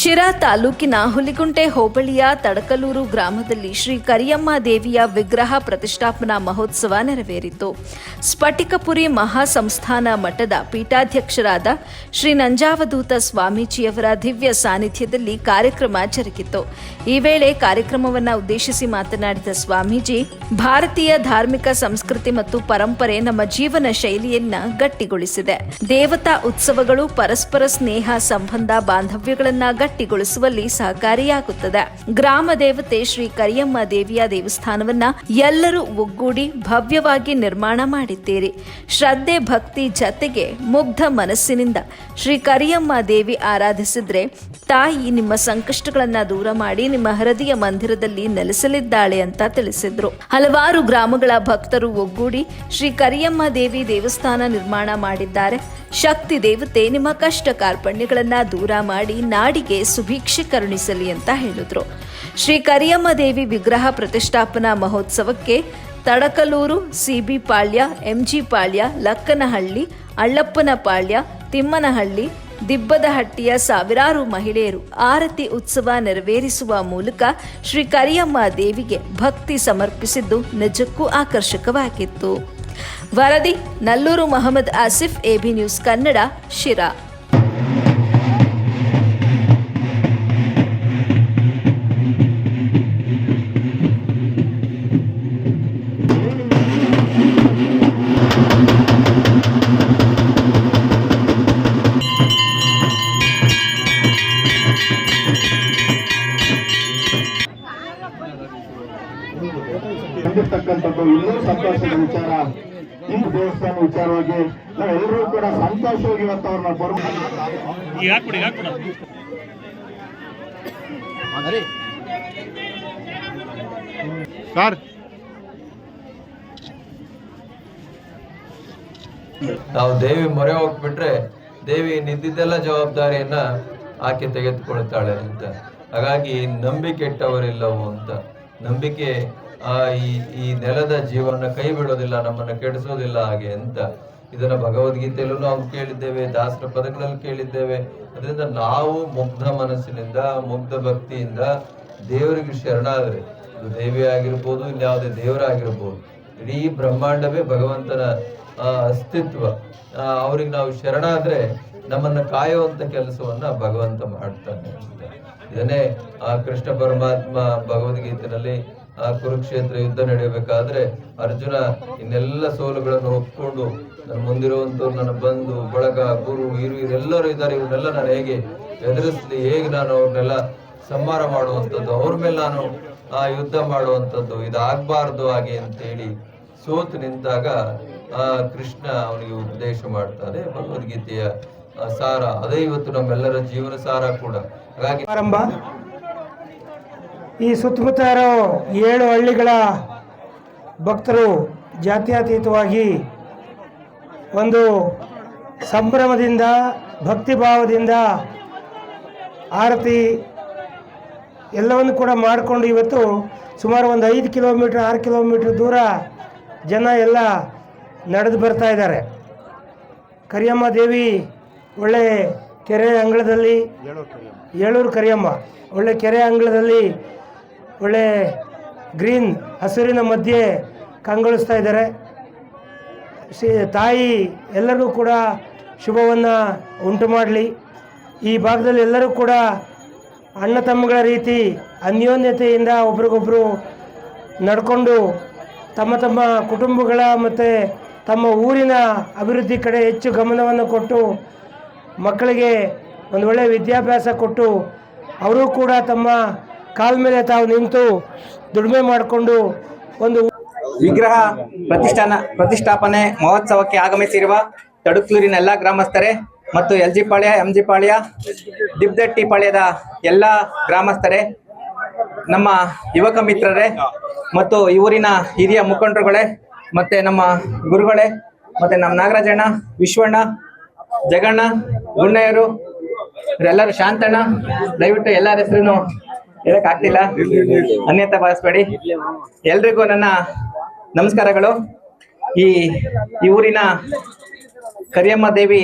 ಶಿರಾ ತಾಲೂಕಿನ ಹುಲಿಗುಂಟೆ ಹೋಬಳಿಯ ತಡಕಲೂರು ಗ್ರಾಮದಲ್ಲಿ ಶ್ರೀ ಕರಿಯಮ್ಮ ದೇವಿಯ ವಿಗ್ರಹ ಪ್ರತಿಷ್ಠಾಪನಾ ಮಹೋತ್ಸವ ನೆರವೇರಿತು. ಸ್ಫಟಿಕಪುರಿ ಮಹಾಸಂಸ್ಥಾನ ಮಠದ ಪೀಠಾಧ್ಯಕ್ಷರಾದ ಶ್ರೀ ನಂಜಾವಧೂತ ಸ್ವಾಮೀಜಿಯವರ ದಿವ್ಯ ಸಾನ್ನಿಧ್ಯದಲ್ಲಿ ಕಾರ್ಯಕ್ರಮ ಜರುಗಿತು. ಈ ವೇಳೆ ಕಾರ್ಯಕ್ರಮವನ್ನು ಉದ್ದೇಶಿಸಿ ಮಾತನಾಡಿದ ಸ್ವಾಮೀಜಿ, ಭಾರತೀಯ ಧಾರ್ಮಿಕ ಸಂಸ್ಕೃತಿ ಮತ್ತು ಪರಂಪರೆ ನಮ್ಮ ಜೀವನ ಶೈಲಿಯನ್ನ ಗಟ್ಟಿಗೊಳಿಸಿದೆ. ದೇವತಾ ಉತ್ಸವಗಳು ಪರಸ್ಪರ ಸ್ನೇಹ, ಸಂಬಂಧ, ಬಾಂಧವ್ಯಗಳನ್ನ ಗಟ್ಟಿಗೊಳಿಸುವಲ್ಲಿ ಸಹಕಾರಿಯಾಗುತ್ತದೆ. ಗ್ರಾಮ ದೇವತೆ ಶ್ರೀ ಕರಿಯಮ್ಮ ದೇವಿಯ ದೇವಸ್ಥಾನವನ್ನ ಎಲ್ಲರೂ ಒಗ್ಗೂಡಿ ಭವ್ಯವಾಗಿ ನಿರ್ಮಾಣ ಮಾಡಿದ್ದೀರಿ. ಶ್ರದ್ಧೆ, ಭಕ್ತಿ ಜತೆಗೆ ಮುಗ್ಧ ಮನಸ್ಸಿನಿಂದ ಶ್ರೀ ಕರಿಯಮ್ಮ ದೇವಿ ಆರಾಧಿಸಿದ್ರೆ ತಾಯಿ ನಿಮ್ಮ ಸಂಕಷ್ಟಗಳನ್ನ ದೂರ ಮಾಡಿ ನಿಮ್ಮ ಹೃದಯ ಮಂದಿರದಲ್ಲಿ ನೆಲೆಸಲಿದ್ದಾಳೆ ಅಂತ ತಿಳಿಸಿದ್ರು. ಹಲವಾರು ಗ್ರಾಮಗಳ ಭಕ್ತರು ಒಗ್ಗೂಡಿ ಶ್ರೀ ಕರಿಯಮ್ಮ ದೇವಿ ದೇವಸ್ಥಾನ ನಿರ್ಮಾಣ ಮಾಡಿದ್ದಾರೆ. ಶಕ್ತಿ ದೇವತೆ ನಿಮ್ಮ ಕಷ್ಟ ಕಾರ್ಪಣ್ಯಗಳನ್ನ ದೂರ ಮಾಡಿ ನಾಡಿಗೆ ಸುಭಿಕ್ಷೆ ಕರುಣಿಸಲಿ ಅಂತ ಹೇಳಿದ್ರು. ಶ್ರೀ ಕರಿಯಮ್ಮ ದೇವಿ ವಿಗ್ರಹ ಪ್ರತಿಷ್ಠಾಪನಾ ಮಹೋತ್ಸವಕ್ಕೆ ತಡಕಲೂರು ಸಿಬಿ ಪಾಳ್ಯ ಎಂಜಿ ಪಾಳ್ಯ, ಲಕ್ಕನಹಳ್ಳಿ ಅಳ್ಳಪ್ಪನ ಪಾಳ್ಯ ತಿಮ್ಮನಹಳ್ಳಿ, ದಿಬ್ಬದಹಟ್ಟಿಯ ಸಾವಿರಾರು ಮಹಿಳೆಯರು ಆರತಿ ಉತ್ಸವ ನೆರವೇರಿಸುವ ಮೂಲಕ ಶ್ರೀ ಕರಿಯಮ್ಮ ದೇವಿಗೆ ಭಕ್ತಿ ಸಮರ್ಪಿಸಿದ್ದು ನಿಜಕ್ಕೂ ಆಕರ್ಷಕವಾಗಿತ್ತು. ವರದಿ ನಲ್ಲೂರು ಮೊಹಮ್ಮದ್ ಆಸಿಫ್ ಎಬಿ ನ್ಯೂಸ್ ಕನ್ನಡ ಶಿರಾ. ಸಂತೋಷದ ವಿಚಾರ. ಹಿಂದೂ ದೇವಸ್ಥಾನ ವಿಚಾರವಾಗಿ ನಾವೆಲ್ಲರೂ ಕೂಡ ಸಂತೋಷವಾಗಿ ಇವತ್ತು ಅವ್ರನ್ನ ಬರ್ಬೋದು ಸರ್ ನಾವು ದೇವಿ ಮೊರೆ ಹೋಗ್ಬಿಟ್ರೆ ದೇವಿ ನಿಂತಿದ್ದೆಲ್ಲ ಜವಾಬ್ದಾರಿಯನ್ನ ಆಕೆ ತೆಗೆದುಕೊಳ್ತಾಳೆ ಅಂತ. ಹಾಗಾಗಿ ನಂಬಿಕೆ ಇಟ್ಟವರಿಲ್ಲವೋ ಅಂತ. ನಂಬಿಕೆ ಈ ಈ ನೆಲದ ಜೀವನ ಕೈ ಬಿಡೋದಿಲ್ಲ, ನಮ್ಮನ್ನ ಕೆಡಿಸೋದಿಲ್ಲ ಹಾಗೆ ಅಂತ. ಇದನ್ನ ಭಗವದ್ಗೀತೆಯಲ್ಲೂ ನಾವು ಕೇಳಿದ್ದೇವೆ, ದಾಸರ ಪದಗಳಲ್ಲಿ ಕೇಳಿದ್ದೇವೆ. ಅದರಿಂದ ನಾವು ಮುಗ್ಧ ಮನಸ್ಸಿನಿಂದ, ಮುಗ್ಧ ಭಕ್ತಿಯಿಂದ ದೇವರಿಗೆ ಶರಣಾದರೆ. ಅದು ದೇವಿ ಆಗಿರ್ಬೋದು, ಇನ್ಯಾವುದೇ ದೇವರಾಗಿರ್ಬೋದು. ಇಡೀ ಬ್ರಹ್ಮಾಂಡವೇ ಭಗವಂತನ ಅಸ್ತಿತ್ವ. ಅವ್ರಿಗೆ ನಾವು ಶರಣಾದ್ರೆ ನಮ್ಮನ್ನ ಕಾಯುವಂತ ಕೆಲಸವನ್ನ ಭಗವಂತ ಮಾಡ್ತಾನೆ ಇದನ್ನೇ ಆ ಕೃಷ್ಣ ಪರಮಾತ್ಮ ಭಗವದ್ಗೀತೆಯಲ್ಲಿ ಆ ಕುರುಕ್ಷೇತ್ರ ಯುದ್ಧ ನಡೆಯಬೇಕಾದ್ರೆ ಅರ್ಜುನ ಇನ್ನೆಲ್ಲ ಸೋಲುಗಳನ್ನು ಒಪ್ಕೊಂಡು ನನ್ನ ಮುಂದಿರುವಂತವ್ರು ನನ್ನ ಬಂಧು ಬಳಗ, ಗುರು ಇರು ಇವರೆಲ್ಲರೂ ಇದ್ದಾರೆ. ಇವನ್ನೆಲ್ಲ ನಾನು ಹೇಗೆ ಎದುರಿಸ್ಲಿ? ಹೇಗೆ ನಾನು ಅವ್ರನ್ನೆಲ್ಲ ಸಂಹಾರ ಮಾಡುವಂಥದ್ದು? ಅವ್ರ ಮೇಲೆ ನಾನು ಆ ಯುದ್ಧ ಮಾಡುವಂಥದ್ದು ಇದಾಗಬಾರ್ದು ಹಾಗೆ ಅಂತೇಳಿ ಸೋತು ನಿಂತಾಗ ಆ ಕೃಷ್ಣ ಅವನಿಗೆ ಉಪದೇಶ ಮಾಡ್ತಾನೆ ಭಗವದ್ಗೀತೆಯ ಸಾರ. ಅದೇ ಇವತ್ತು ನಮ್ಮೆಲ್ಲರ ಜೀವನ ಸಾರ ಕೂಡ. ಹಾಗಾಗಿ ಆರಂಭ. ಈ ಸುತ್ತಮುತ್ತ ಇರೋ ಏಳು ಹಳ್ಳಿಗಳ ಭಕ್ತರು ಜಾತ್ಯತೀತವಾಗಿ ಒಂದು ಸಂಭ್ರಮದಿಂದ ಭಕ್ತಿಭಾವದಿಂದ ಆರತಿ ಎಲ್ಲವನ್ನು ಕೂಡ ಮಾಡಿಕೊಂಡು ಇವತ್ತು ಸುಮಾರು ಒಂದು ಐದು ಕಿಲೋಮೀಟ್ರ್ ಆರು ಕಿಲೋಮೀಟ್ರ್ ದೂರ ಜನ ಎಲ್ಲ ನಡೆದು ಬರ್ತಾ ಇದ್ದಾರೆ. ಕರಿಯಮ್ಮ ದೇವಿ ಒಳ್ಳೆ ಕೆರೆ ಅಂಗಳದಲ್ಲಿ ಏಳೂರು ಕರಿಯಮ್ಮ ಒಳ್ಳೆ ಕೆರೆ ಅಂಗಳದಲ್ಲಿ ಒಳ್ಳೆ ಗ್ರೀನ್ ಹಸಿರಿನ ಮಧ್ಯೆ ಕಂಗೊಳಿಸ್ತಾ ಇದ್ದಾರೆ. ತಾಯಿ ಎಲ್ಲರಿಗೂ ಕೂಡ ಶುಭವನ್ನು ಉಂಟು ಮಾಡಲಿ. ಈ ಭಾಗದಲ್ಲಿ ಎಲ್ಲರೂ ಕೂಡ ಅಣ್ಣ ತಮ್ಮಗಳ ರೀತಿ ಅನ್ಯೋನ್ಯತೆಯಿಂದ ಒಬ್ರಿಗೊಬ್ಬರು ನಡ್ಕೊಂಡು ತಮ್ಮ ತಮ್ಮ ಕುಟುಂಬಗಳ ಮತ್ತು ತಮ್ಮ ಊರಿನ ಅಭಿವೃದ್ಧಿ ಕಡೆ ಹೆಚ್ಚು ಗಮನವನ್ನು ಕೊಟ್ಟು ಮಕ್ಕಳಿಗೆ ಒಂದು ಒಳ್ಳೆಯ ವಿದ್ಯಾಭ್ಯಾಸ ಕೊಟ್ಟು ಅವರು ಕೂಡ ತಮ್ಮ ಕಾಲ ಮೇಲೆ ತಾವು ನಿಂತು ದುಡಿಮೆ ಮಾಡಿಕೊಂಡು ಒಂದು ವಿಗ್ರಹ ಪ್ರತಿಷ್ಠಾನ, ಪ್ರತಿಷ್ಠಾಪನೆ ಮಹೋತ್ಸವಕ್ಕೆ ಆಗಮಿಸಿರುವ ತಡುಕ್ಲೂರಿನ ಎಲ್ಲ ಗ್ರಾಮಸ್ಥರೇ ಮತ್ತು L G Palya M G Palya, Dibdatti ಪಾಳ್ಯದ ಎಲ್ಲ ಗ್ರಾಮಸ್ಥರೇ, ನಮ್ಮ ಯುವಕ ಮಿತ್ರರೇ ಮತ್ತು ಊರಿನ ಹಿರಿಯ ಮುಖಂಡರುಗಳೇ ಮತ್ತು ನಮ್ಮ ಗುರುಗಳೇ ಮತ್ತು ನಮ್ಮ ನಾಗರಾಜಣ್ಣ, ವಿಶ್ವಣ್ಣ, ಜಗಣ್ಣ, ಗುಣ್ಣಯ್ಯರು, ಇವರೆಲ್ಲರೂ ಶಾಂತಣ್ಣ, ದಯವಿಟ್ಟು ಎಲ್ಲರ ಹೆಸರು ಹೇಳಕ್ ಆಗ್ತಿಲ್ಲ. ಅನ್ಯತಾ ಭಾವಿಸ್ಬೇಡಿ. ಎಲ್ರಿಗೂ ನನ್ನ ನಮಸ್ಕಾರಗಳು. ಈ ಈ ಊರಿನ ಕರಿಯಮ್ಮ ದೇವಿ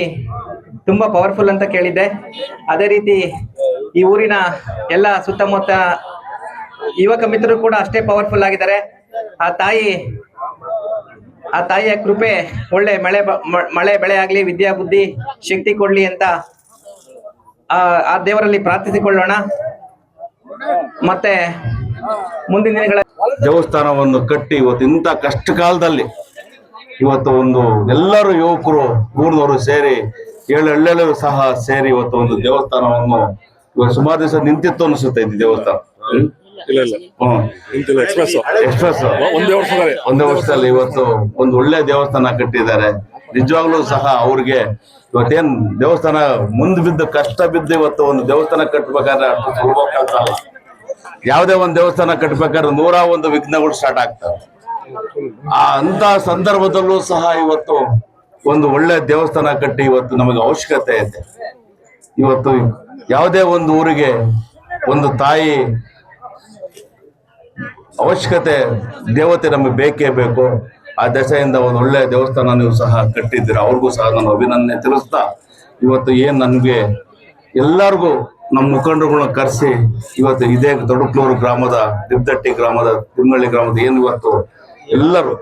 ತುಂಬಾ ಪವರ್ಫುಲ್ ಅಂತ ಕೇಳಿದ್ದೆ. ಅದೇ ರೀತಿ ಈ ಊರಿನ ಎಲ್ಲ ಸುತ್ತಮುತ್ತ ಯುವಕ ಮಿತ್ರರು ಕೂಡ ಅಷ್ಟೇ ಪವರ್ಫುಲ್ ಆಗಿದ್ದಾರೆ. ಆ ತಾಯಿ ಆ ತಾಯಿಯ ಕೃಪೆ ಒಳ್ಳೆ ಮಳೆ ಮಳೆ ಬೆಳೆ ಆಗ್ಲಿ ವಿದ್ಯಾ ಬುದ್ಧಿ ಶಕ್ತಿ ಕೊಡ್ಲಿ ಅಂತ ಆ ದೇವರಲ್ಲಿ ಪ್ರಾರ್ಥಿಸಿಕೊಳ್ಳೋಣ. ಮತ್ತೆ ಮುಂದಿನ ದಿನಗಳ ದೇವಸ್ಥಾನವನ್ನು ಕಟ್ಟಿ ಇವತ್ತು ಇಂಥ ಕಷ್ಟ ಕಾಲದಲ್ಲಿ ಇವತ್ತು ಒಂದು ಎಲ್ಲರೂ ಯುವಕರು ಊರಿನವರು ಸೇರಿ ಏಳು ಹಳ್ಳಿಯಲ್ಲೂ ಸಹ ಸೇರಿ ಇವತ್ತು ಒಂದು ದೇವಸ್ಥಾನವನ್ನು ಇವತ್ತು ಸುಮಾರು ದಿವಸ ನಿಂತಿತ್ತು ಅನಿಸುತ್ತೆ ಇದು ದೇವಸ್ಥಾನ. ಇಲ್ಲ ಇಲ್ಲ. ಹ್ಮ್. ನಿಂತಿಲ್ಲ ಎಕ್ಸ್ಪ್ರೆಸ್ ಎಕ್ಸ್ಪ್ರೆಸ್ ಒಂದೇ ವರ್ಷದಲ್ಲಿ. ಒಂದೇ ವರ್ಷದಲ್ಲಿ ಇವತ್ತು ಒಂದು ಒಳ್ಳೆ ದೇವಸ್ಥಾನ ಕಟ್ಟಿದ್ದಾರೆ. ನಿಜವಾಗ್ಲೂ ಸಹ ಅವ್ರಿಗೆ ಇವತ್ತೇನ್ ದೇವಸ್ಥಾನ ಮುಂದ್ ಬಿದ್ದು ಕಷ್ಟ ಬಿದ್ದು ಇವತ್ತು ಒಂದು ದೇವಸ್ಥಾನ ಕಟ್ಬೇಕಾದ್ರೆ ಸುಲಭ ಕೆಲಸ ಅಲ್ಲ. ಯಾವುದೇ ಒಂದು ದೇವಸ್ಥಾನ ಕಟ್ಬೇಕಾದ್ರೆ ನೂರ ಒಂದು ವಿಘ್ನಗಳು ಸ್ಟಾರ್ಟ್ ಆಗ್ತವೆ. ಆ ಅಂತ ಸಂದರ್ಭದಲ್ಲೂ ಸಹ ಇವತ್ತು ಒಂದು ಒಳ್ಳೆ ದೇವಸ್ಥಾನ ಕಟ್ಟಿ ಇವತ್ತು ನಮಗೆ ಅವಶ್ಯಕತೆ ಇದೆ. ಇವತ್ತು ಯಾವುದೇ ಒಂದು ಊರಿಗೆ ಒಂದು ತಾಯಿ ಅವಶ್ಯಕತೆ ದೇವತೆ ನಮಗೆ ಬೇಕೇ ಬೇಕು. ಆ ದಶೆಯಿಂದ ಒಂದು ಒಳ್ಳೆ ದೇವಸ್ಥಾನ ನೀವು ಸಹ ಕಟ್ಟಿದ್ದೀರ? ಅವ್ರಿಗೂ ಸಹ ನಾನು ಅಭಿನಂದನೆ ತಿಳಿಸ್ತಾ ಇವತ್ತು ಏನ್ ನನಗೆ ಎಲ್ಲರಿಗೂ ನಮ್ಮ ಮುಖಂಡರುಗಳನ್ನ ಕರೆಸಿ ಇವತ್ತು ಇದೇ ದೊಡ್ಡಕ್ಲೂರು ಗ್ರಾಮದ, ದಿಬ್ದಟ್ಟಿ ಗ್ರಾಮದ, ತಿಮ್ಮಳ್ಳಿ ಗ್ರಾಮದ ಏನು ಇವತ್ತು ಎಲ್ಲರೂ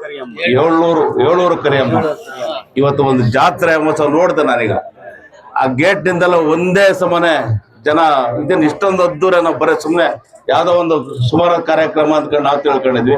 ಏಳ್ನೂರು ಏಳ್ನೂರು ಕರಿಯಮ್ಮ. ಇವತ್ತು ಒಂದು ಜಾತ್ರೆ ಮಹೋತ್ಸವ ನೋಡಿದೆ ನಾನೀಗ. ಆ ಗೇಟ್ ನಿಂದೆಲ್ಲ ಒಂದೇ ಸಮನೆ ಜನ ಇದನ್ನ ಇಷ್ಟೊಂದು ಅದ್ದೂರ ನಾವು ಬರೀ ಸುಮ್ಮನೆ ಯಾವುದೋ ಒಂದು ಸುಮಾರು ಕಾರ್ಯಕ್ರಮ ಅಂದ್ಕೊಂಡು ನಾವು ತಿಳ್ಕೊಂಡಿದ್ವಿ.